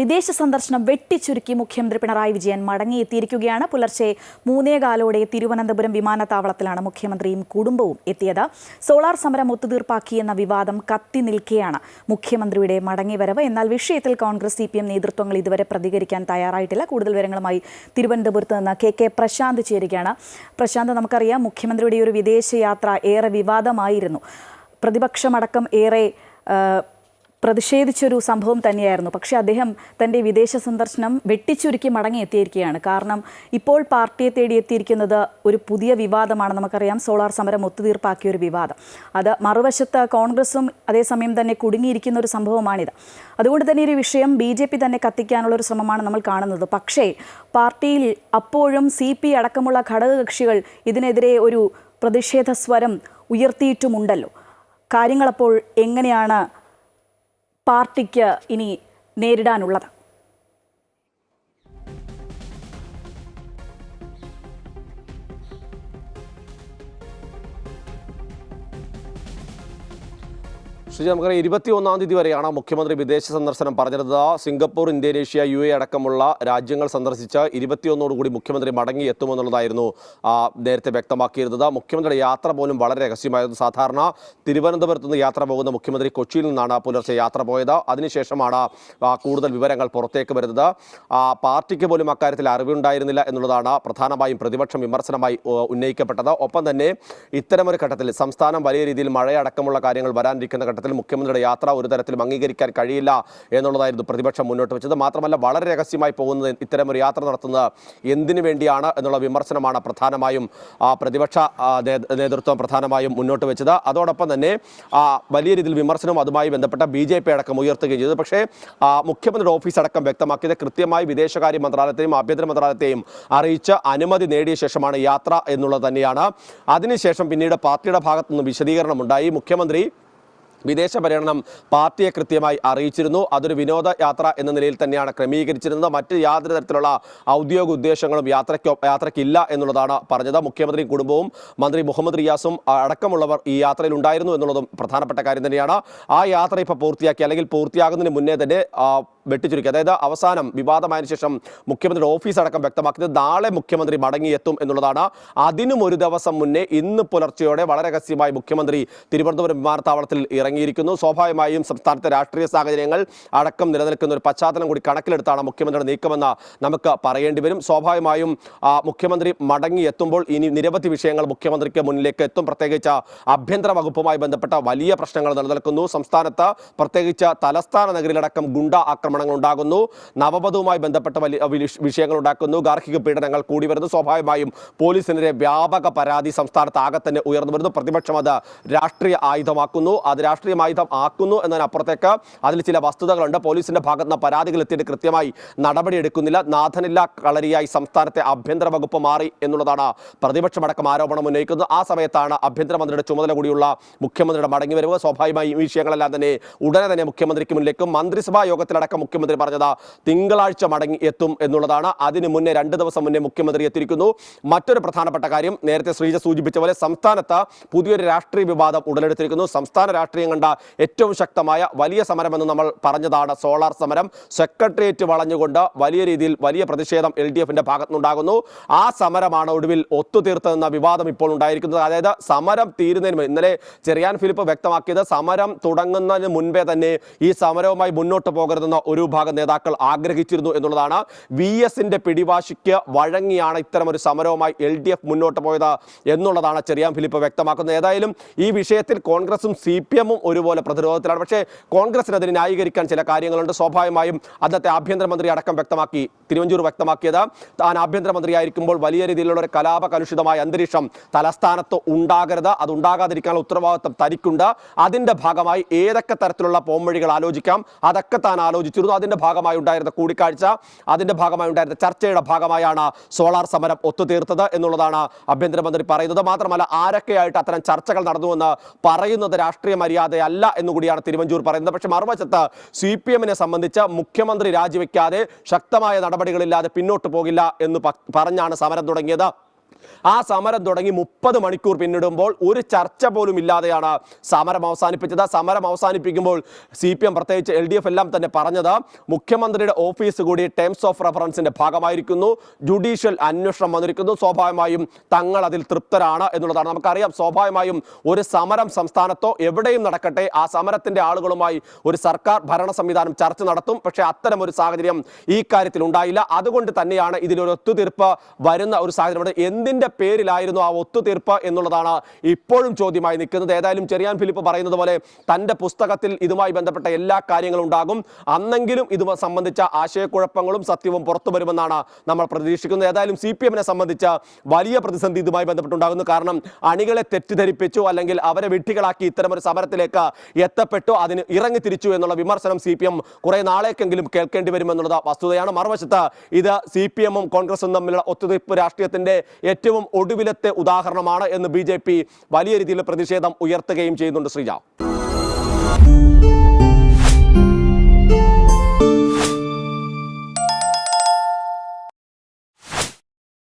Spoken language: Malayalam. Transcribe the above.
വിദേശ സന്ദർശനം വെട്ടിച്ചുരുക്കി മുഖ്യമന്ത്രി പിണറായി വിജയൻ മടങ്ങിയെത്തിയിരിക്കുകയാണ്. പുലർച്ചെ മൂന്നേകാലോടെ തിരുവനന്തപുരം വിമാനത്താവളത്തിലാണ് മുഖ്യമന്ത്രിയും കുടുംബവും എത്തിയത്. സോളാർ സമരം ഒത്തുതീർപ്പാക്കിയെന്ന വിവാദം കത്തി നിൽക്കെയാണ് മുഖ്യമന്ത്രിയുടെ മടങ്ങിവരവ്. എന്നാൽ വിഷയത്തിൽ കോൺഗ്രസ് സി നേതൃത്വങ്ങൾ ഇതുവരെ പ്രതികരിക്കാൻ തയ്യാറായിട്ടില്ല. കൂടുതൽ വിവരങ്ങളുമായി തിരുവനന്തപുരത്ത് നിന്ന് കെ കെ പ്രശാന്ത് ചേരുകയാണ്. പ്രശാന്ത് നമുക്കറിയാം മുഖ്യമന്ത്രിയുടെ ഒരു വിദേശയാത്ര ഏറെ വിവാദമായിരുന്നു. പ്രതിപക്ഷമടക്കം ഏറെ പ്രതിഷേധിച്ചൊരു സംഭവം തന്നെയായിരുന്നു. പക്ഷേ അദ്ദേഹം തന്റെ വിദേശ സന്ദർശനം വെട്ടിച്ചുരുക്കി മടങ്ങിയെത്തിയിരിക്കുകയാണ്. കാരണം ഇപ്പോൾ പാർട്ടിയെ തേടിയെത്തിയിരിക്കുന്നത് ഒരു പുതിയ വിവാദമാണ്. നമുക്കറിയാം സോളാർ സമരം ഒത്തുതീർപ്പാക്കിയ ഒരു വിവാദം. അത് മറുവശത്ത് കോൺഗ്രസും അതേസമയം തന്നെ കുടുങ്ങിയിരിക്കുന്ന ഒരു സംഭവമാണിത്. അതുകൊണ്ട് തന്നെ ഒരു വിഷയം ബി ജെ പി തന്നെ കത്തിക്കാനുള്ള ഒരു ശ്രമമാണ് നമ്മൾ കാണുന്നത്. പക്ഷേ പാർട്ടിയിൽ അപ്പോഴും സി പി അടക്കമുള്ള ഘടകകക്ഷികൾ ഇതിനെതിരെ ഒരു പ്രതിഷേധ സ്വരം ഉയർത്തിയിട്ടുമുണ്ടല്ലോ. കാര്യങ്ങളപ്പോൾ എങ്ങനെയാണ് പാർട്ടിക്ക് ഇനി നേരിടാനുള്ളത്. ശ്രീജി നമുക്കറിയാം ഇരുപത്തി ഒന്നാം തീയതി വരെയാണ് മുഖ്യമന്ത്രി വിദേശ സന്ദർശനം പറഞ്ഞിരുന്നത്. സിംഗപ്പൂർ ഇന്തോനേഷ്യ യു എ അടക്കമുള്ള രാജ്യങ്ങൾ സന്ദർശിച്ച് ഇരുപത്തിയൊന്നോടുകൂടി മുഖ്യമന്ത്രി മടങ്ങി എത്തുമെന്നുള്ളതായിരുന്നു നേരത്തെ വ്യക്തമാക്കിയിരുന്നത്. മുഖ്യമന്ത്രിയുടെ യാത്ര പോലും വളരെ രഹസ്യമായിരുന്നു. സാധാരണ തിരുവനന്തപുരത്ത് നിന്ന് യാത്ര പോകുന്ന മുഖ്യമന്ത്രി കൊച്ചിയിൽ നിന്നാണ് പുലർച്ചെ യാത്ര പോയത്. അതിനുശേഷമാണ് കൂടുതൽ വിവരങ്ങൾ പുറത്തേക്ക് വരുന്നത്. പാർട്ടിക്ക് പോലും അക്കാര്യത്തിൽ അറിവുണ്ടായിരുന്നില്ല എന്നുള്ളതാണ് പ്രധാനമായും പ്രതിപക്ഷം വിമർശനമായി ഉന്നയിക്കപ്പെട്ടത്. ഒപ്പം തന്നെ ഇത്തരമൊരു ഘട്ടത്തിൽ സംസ്ഥാനം വലിയ രീതിയിൽ മഴയടക്കമുള്ള കാര്യങ്ങൾ വരാനിരിക്കുന്ന ഘട്ടത്തിൽ മുഖ്യമന്ത്രിയുടെ യാത്ര ഒരു തരത്തിലും അംഗീകരിക്കാൻ കഴിയില്ല എന്നുള്ളതായിരുന്നു പ്രതിപക്ഷം മുന്നോട്ട് വെച്ചത്. മാത്രമല്ല വളരെ രഹസ്യമായി പോകുന്നത് ഇത്തരമൊരു യാത്ര നടത്തുന്നത് എന്തിനു വേണ്ടിയാണ് എന്നുള്ള വിമർശനമാണ് പ്രധാനമായും ആ, പ്രതിപക്ഷ നേതൃത്വം പ്രധാനമായും മുന്നോട്ട് വെച്ചത്. അതോടൊപ്പം തന്നെ വലിയ രീതിയിൽ വിമർശനവും അതുമായി ബന്ധപ്പെട്ട ബി ജെ പി അടക്കം ഉയർത്തുകയും ചെയ്തു. പക്ഷേ മുഖ്യമന്ത്രിയുടെ ഓഫീസ് അടക്കം വ്യക്തമാക്കിയത് കൃത്യമായി വിദേശകാര്യ മന്ത്രാലയത്തെയും ആഭ്യന്തര മന്ത്രാലയത്തെയും അറിയിച്ച് അനുമതി നേടിയ ശേഷമാണ് യാത്ര എന്നുള്ളത് തന്നെയാണ്. അതിനുശേഷം പിന്നീട് പാർട്ടിയുടെ ഭാഗത്തുനിന്ന് വിശദീകരണം വിശദീകരണമുണ്ടായി. മുഖ്യമന്ത്രി വിദേശ പര്യടനം പാർട്ടിയെ കൃത്യമായി അറിയിച്ചിരുന്നു. അതൊരു വിനോദ യാത്ര എന്ന നിലയിൽ തന്നെയാണ് ക്രമീകരിച്ചിരുന്നത്. മറ്റ് യാതൊരു തരത്തിലുള്ള ഔദ്യോഗിക ഉദ്ദേശങ്ങളും യാത്രയ്ക്കോ യാത്രയ്ക്കില്ല എന്നുള്ളതാണ് പറഞ്ഞത്. മുഖ്യമന്ത്രി കുടുംബവും മന്ത്രി മുഹമ്മദ് റിയാസും അടക്കമുള്ളവർ ഈ യാത്രയിൽ ഉണ്ടായിരുന്നു എന്നുള്ളതും പ്രധാനപ്പെട്ട കാര്യം തന്നെയാണ്. ആ യാത്ര ഇപ്പോൾ പൂർത്തിയാക്കി അല്ലെങ്കിൽ പൂർത്തിയാകുന്നതിന് മുന്നേ തന്നെ വെട്ടിച്ചുരുക്കി. അതായത് അവസാനം വിവാദമായതിനു ശേഷം മുഖ്യമന്ത്രിയുടെ ഓഫീസ് അടക്കം വ്യക്തമാക്കിയത് നാളെ മുഖ്യമന്ത്രി മടങ്ങിയെത്തും എന്നുള്ളതാണ്. അതിനും ഒരു ദിവസം മുന്നേ ഇന്ന് പുലർച്ചെയോടെ വളരെ രഹസ്യമായി മുഖ്യമന്ത്രി തിരുവനന്തപുരം വിമാനത്താവളത്തിൽ ഇറങ്ങിയിരിക്കുന്നു സ്വാഭാവികമായും സംസ്ഥാനത്തെ രാഷ്ട്രീയ സാഹചര്യങ്ങൾ അടക്കം നിലനിൽക്കുന്ന ഒരു പശ്ചാത്തലം കൂടി കണക്കിലെടുത്താണ് മുഖ്യമന്ത്രിയുടെ നീക്കമെന്ന് നമുക്ക് പറയേണ്ടി വരും. സ്വാഭാവികമായും മുഖ്യമന്ത്രി മടങ്ങി എത്തുമ്പോൾ ഇനി നിരവധി വിഷയങ്ങൾ മുഖ്യമന്ത്രിക്ക് മുന്നിലേക്ക് എത്തും. പ്രത്യേകിച്ച് ആഭ്യന്തര വകുപ്പുമായി ബന്ധപ്പെട്ട വലിയ പ്രശ്നങ്ങൾ നിലനിൽക്കുന്നു. സംസ്ഥാനത്ത് പ്രത്യേകിച്ച് തലസ്ഥാന നഗരിയിലടക്കം ഗുണ്ട ആക്രമണങ്ങൾ ഉണ്ടാകുന്നു. നവവധുവുമായി ബന്ധപ്പെട്ട വലിയ വിഷയങ്ങൾ ഉണ്ടാക്കുന്നു. ഗാർഹിക പീഡനങ്ങൾ കൂടി വരുന്നു. സ്വാഭാവികമായും പോലീസിനെതിരെ വ്യാപക പരാതി സംസ്ഥാനത്ത് ആകെ തന്നെ ഉയർന്നു വരുന്നു. പ്രതിപക്ഷം അത് രാഷ്ട്രീയ ആയുധമാക്കുന്നു. അത് രാഷ്ട്രീയ ആയുധം ആക്കുന്നു എന്നതിനപ്പുറത്തേക്ക് അതിൽ ചില വസ്തുതകളുണ്ട്. പോലീസിന്റെ ഭാഗത്ത് നിന്ന് പരാതികൾ എത്തിയിട്ട് കൃത്യമായി നടപടിയെടുക്കുന്നില്ല. നാഥനില്ല കളരിയായി സംസ്ഥാനത്തെ ആഭ്യന്തര വകുപ്പ് മാറി എന്നുള്ളതാണ് പ്രതിപക്ഷമടക്കം ആരോപണം ഉന്നയിക്കുന്നത്. ആ സമയത്താണ് ആഭ്യന്തരമന്ത്രിയുടെ ചുമതല കൂടിയുള്ള മുഖ്യമന്ത്രിയുടെ മടങ്ങിവരവ് സ്വാഭാവികമായി ഈ വിഷയങ്ങളെല്ലാം തന്നെ ഉടനെ തന്നെ മുഖ്യമന്ത്രിക്ക് മുന്നിലേക്കും. മന്ത്രിസഭാ യോഗത്തിലടക്കം മുഖ്യമന്ത്രി പറഞ്ഞത് തിങ്കളാഴ്ച മടങ്ങി എത്തും എന്നുള്ളതാണ്. അതിന് മുന്നേ രണ്ട് ദിവസം മുന്നേ മുഖ്യമന്ത്രി എത്തിയിരിക്കുന്നു. മറ്റൊരു പ്രധാനപ്പെട്ട കാര്യം നേരത്തെ ശ്രീജ സൂചിപ്പിച്ച പോലെ സംസ്ഥാനത്ത് പുതിയൊരു രാഷ്ട്രീയ വിവാദം ഉടലെടുത്തിരിക്കുന്നു. സംസ്ഥാന രാഷ്ട്രീയം കണ്ട ഏറ്റവും ശക്തമായ വലിയ സമരമെന്ന് നമ്മൾ പറഞ്ഞതാണ് സോളാർ സമരം. സെക്രട്ടേറിയറ്റ് വളഞ്ഞുകൊണ്ട് വലിയ രീതിയിൽ വലിയ പ്രതിഷേധം എൽ ഡി എഫിന്റെ ഭാഗത്തുനിന്നുണ്ടാകുന്നു. ആ സമരമാണ് ഒടുവിൽ ഒത്തുതീർത്തതെന്ന വിവാദം ഇപ്പോൾ ഉണ്ടായിരിക്കുന്നത്. അതായത് സമരം തീരുന്നതിന് ഇന്നലെ ചെറിയാൻ ഫിലിപ്പ് വ്യക്തമാക്കിയത് സമരം തുടങ്ങുന്നതിന് മുൻപേ തന്നെ ഈ സമരവുമായി മുന്നോട്ട് പോകരുതെന്ന ഒരു ഭാഗം നേതാക്കൾ ആഗ്രഹിച്ചിരുന്നു എന്നുള്ളതാണ്. വി എസിന്റെ പിടിവാശിക്ക് വഴങ്ങിയാണ് ഇത്തരമൊരു സമരവുമായി എൽ ഡി എഫ് മുന്നോട്ട് പോയത് എന്നുള്ളതാണ് ചെറിയാൻ ഫിലിപ്പ് വ്യക്തമാക്കുന്നത്. ഏതായാലും ഈ വിഷയത്തിൽ കോൺഗ്രസും സി പി എമ്മും ഒരുപോലെ പ്രതിരോധത്തിലാണ്. പക്ഷേ കോൺഗ്രസിന് അതിന് ന്യായീകരിക്കാൻ ചില കാര്യങ്ങളുണ്ട്. സ്വാഭാവികമായും അന്നത്തെ ആഭ്യന്തരമന്ത്രി അടക്കം വ്യക്തമാക്കി തിരുവഞ്ചൂർ വ്യക്തമാക്കിയത്. താൻ ആഭ്യന്തരമന്ത്രിയായിരിക്കുമ്പോൾ വലിയ രീതിയിലുള്ള ഒരു കലാപ കലുഷിതമായ അന്തരീക്ഷം തലസ്ഥാനത്ത് ഉണ്ടാകരുത്. അത് ഉണ്ടാകാതിരിക്കാനുള്ള ഉത്തരവാദിത്വം തനിക്കുണ്ട്. അതിന്റെ ഭാഗമായി ഏതൊക്കെ തരത്തിലുള്ള പോംവഴികൾ ആലോചിക്കാം? അതൊക്കെ താൻ ആലോചിച്ചിരുന്നു. അതിന്റെ ഭാഗമായി ഉണ്ടായിരുന്ന കൂടിക്കാഴ്ച അതിന്റെ ഭാഗമായി ഉണ്ടായിരുന്ന ചർച്ചയുടെ ഭാഗമായാണ് സോളാർ സമരം ഒത്തുതീർത്തത് എന്നുള്ളതാണ് ആഭ്യന്തരമന്ത്രി പറയുന്നത്. മാത്രമല്ല ആരൊക്കെയായിട്ട് അത്തരം ചർച്ചകൾ നടന്നുവെന്ന് പറയുന്നത് രാഷ്ട്രീയ മര്യാദയല്ല എന്നുകൂടിയാണ് തിരുവഞ്ചൂർ പറയുന്നത്. പക്ഷേ മറുവശത്ത് സി പി എമ്മിനെ സംബന്ധിച്ച് മുഖ്യമന്ത്രി രാജിവെക്കാതെ ശക്തമായ നടപടികളില്ലാതെ പിന്നോട്ട് പോകില്ല എന്ന് പറഞ്ഞാണ് സമരം തുടങ്ങിയത്. ആ സമരം തുടങ്ങി മുപ്പത് മണിക്കൂർ പിന്നിടുമ്പോൾ ഒരു ചർച്ച പോലും ഇല്ലാതെയാണ് സമരം അവസാനിപ്പിച്ചത്. സമരം അവസാനിപ്പിക്കുമ്പോൾ സി പി എം പ്രത്യേകിച്ച് എൽ ഡി എഫ് എല്ലാം തന്നെ പറഞ്ഞത് മുഖ്യമന്ത്രിയുടെ ഓഫീസ് കൂടി ടേംസ് ഓഫ് റെഫറൻസിന്റെ ഭാഗമായിരിക്കുന്നു. ജുഡീഷ്യൽ അന്വേഷണം വന്നിരിക്കുന്നു. സ്വാഭാവികമായും തങ്ങൾ അതിൽ തൃപ്തരാണ് എന്നുള്ളതാണ്. നമുക്കറിയാം സ്വാഭാവികമായും ഒരു സമരം സംസ്ഥാനത്തോ എവിടെയും നടക്കട്ടെ. ആ സമരത്തിന്റെ ആളുകളുമായി ഒരു സർക്കാർ ഭരണ സംവിധാനം ചർച്ച നടത്തും. പക്ഷേ അത്തരം ഒരു സാഹചര്യം ഈ കാര്യത്തിൽ ഉണ്ടായില്ല. അതുകൊണ്ട് തന്നെയാണ് ഇതിലൊരു ഒത്തുതീർപ്പ് വരുന്ന ഒരു സാഹചര്യം. എന്തിന്റെ പേരിലായിരുന്നു ആ ഒത്തുതീർപ്പ് എന്നുള്ളതാണ് ഇപ്പോഴും ചോദ്യമായി നിൽക്കുന്നത്. ഏതായാലും ചെറിയാൻ ഫിലിപ്പ് പറയുന്നത് പോലെ തന്റെ പുസ്തകത്തിൽ ഇതുമായി ബന്ധപ്പെട്ട എല്ലാ കാര്യങ്ങളും ഉണ്ടാകും. അന്നെങ്കിലും ഇത് സംബന്ധിച്ച ആശയക്കുഴപ്പങ്ങളും സത്യവും പുറത്തു വരുമെന്നാണ് നമ്മൾ പ്രതീക്ഷിക്കുന്നത്. ഏതായാലും സി പി എമ്മിനെ സംബന്ധിച്ച വലിയ പ്രതിസന്ധി ഇതുമായി ബന്ധപ്പെട്ടുണ്ടാകുന്നു. കാരണം അണികളെ തെറ്റിദ്ധരിപ്പിച്ചു അല്ലെങ്കിൽ അവരെ വിഡ്ഢികളാക്കി ഇത്തരമൊരു സമരത്തിലേക്ക് എത്തപ്പെട്ടു അതിന് ഇറങ്ങി തിരിച്ചു എന്നുള്ള വിമർശനം സി പി എം കുറേ നാളേക്കെങ്കിലും കേൾക്കേണ്ടി വരുമെന്നുള്ളത് വസ്തുതയാണ്. മറുവശത്ത് ഇത് സി പി എമ്മും കോൺഗ്രസും തമ്മിലുള്ള ഒത്തുതീർപ്പ് രാഷ്ട്രീയത്തിന്റെ ഏറ്റവും ഒടുവിലത്തെ ഉദാഹരണമാണ് എന്ന് ബി വലിയ രീതിയിൽ പ്രതിഷേധം ഉയർത്തുകയും ചെയ്യുന്നുണ്ട് ശ്രീജ.